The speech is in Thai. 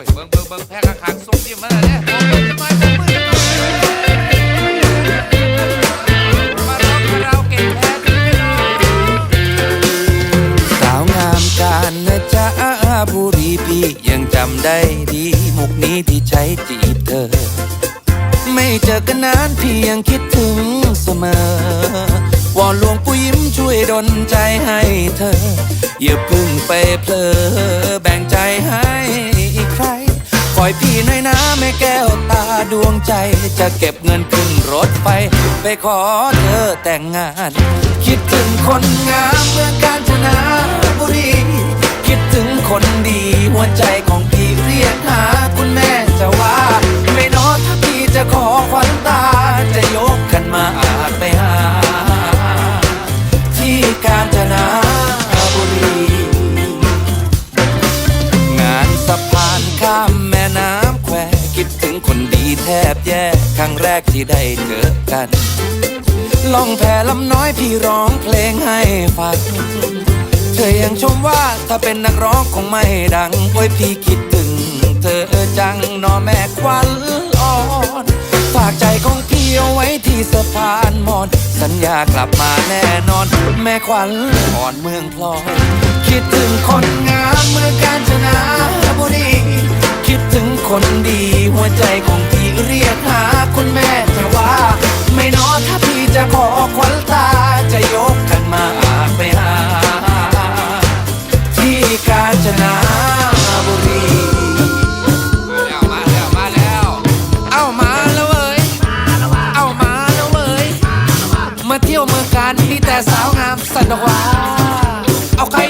้ยเบิ่งเบิ่งเบิ่งแพ้ข้างๆส่งยิ้มมาแล้วเนี่ยโอ้ยจะมาจะมือมาร้องคาราโอเกะแทนพี่น้องสาวงามการนะจ๊ะบุรีพี่ยังจำได้ดีมุกนี้ที่ใช้จีบเธอ ไม่เจอกันนานพี่ยังคิดถึงเสมอวอนหลวงปู่ยิ้มช่วยดลใจให้เธอ อย่าพึ่งไปเพลอแบ่งใจให้ ดวงใจ จะเก็บเงินขึ้นรถไฟไปขอเธอแต่งงาน คิดถึงคนงามเมืองกาญจนบุรี คิดถึงคนดีหัวใจของพี่เรียกหาคุณแม่จะว่า ไม่นอนถ้าพี่จะขอควันตา จะยกกันมาอาจไปหา ที่กาญจ คิดถึงคนดีแทบแย่ครั้งแรกที่ได้เจอกัน ล่องแพลำน้อยพี่ร้องเพลงให้ฟังเธอยังชมว่าถ้าเป็นนักร้องคงไม่ดังโอ้ยพี่คิดถึง เธอจังนอแม่ควันอ่อนฝากใจของพี่เอาไว้ที่สะพานมอน สัญญากลับมาแน่นอน แม่ควันอ่อนเมืองพลอยคิดถึงคนงาม คนดี หัวใจของพี่เรียกหาคุณแม่จะว่า ไม่น้อถ้าพี่จะขอควันตาจะยกกันมาอาไปหา ที่กาญจนาบุรีมาเที่ยวเมืองกันมีแต่สาวงามสันดวาเอาใคร